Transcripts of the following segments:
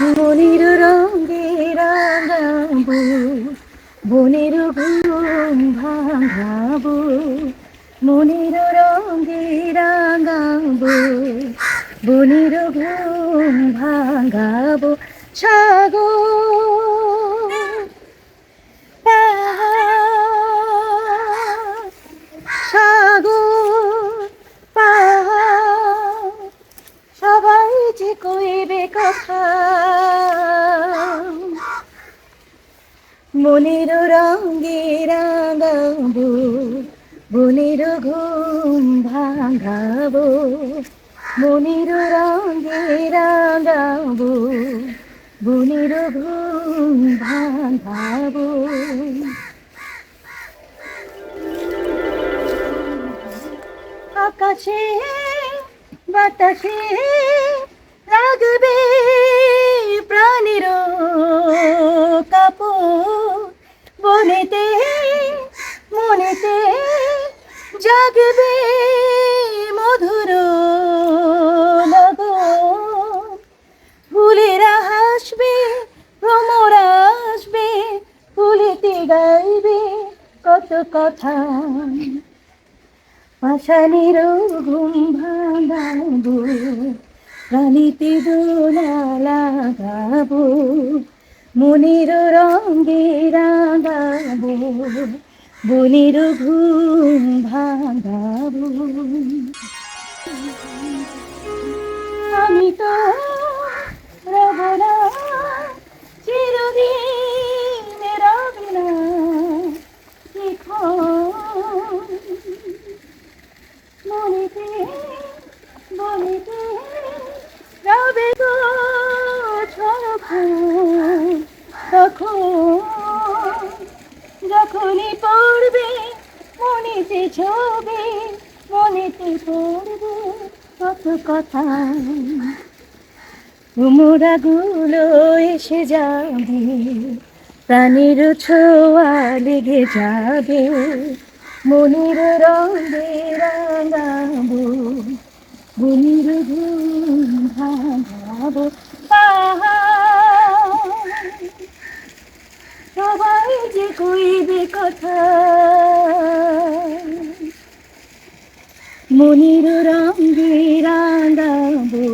মনির রঙে রাঙাবো বনের ঘুম ভাঙাবো মনির রঙে রাঙাবো বনের ঘুম ভাঙাবো। সাগর কইবে কথা। মনের রঙে রাঙাবো বনের ঘুম ভাঙাবো। মনের রঙে রাঙাবো বনের ঘুম ভাঙাবো। আকাশে, বাতাসে লাগবে প্রাণীর কাপড়। বনেতে, মনেতে জাগবে মধুর ফুলেরা হাসবে, ভ্রমরা আসবে, ফুলেতে গাইবে কত কথা। পাশানির ঘুম ভাঙাবো প্রাণীতে দোলা লাগাবো মনের রঙে রাগাবো বনের ঘুম ভাঙাবো। আমি তো তখন যখনই পড়বে, মনেতে ছবে, মনেতে পড়বে কত কথা। তোমরা গুলো এসে যাবে, প্রাণের ছোঁয়া লেগে যাবে, মনের রঙে রাঙাবো, মনের ঘুম ভাঙাবো। সবাই যে কইবে কথা মনির রঙে রাঙাবো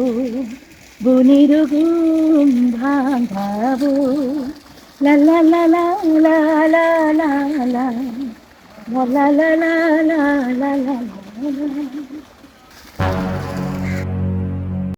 বনির ঘুম ভাঙাবো লা লা লা লা লা লা লা লা লা লা লা লা লা লা লা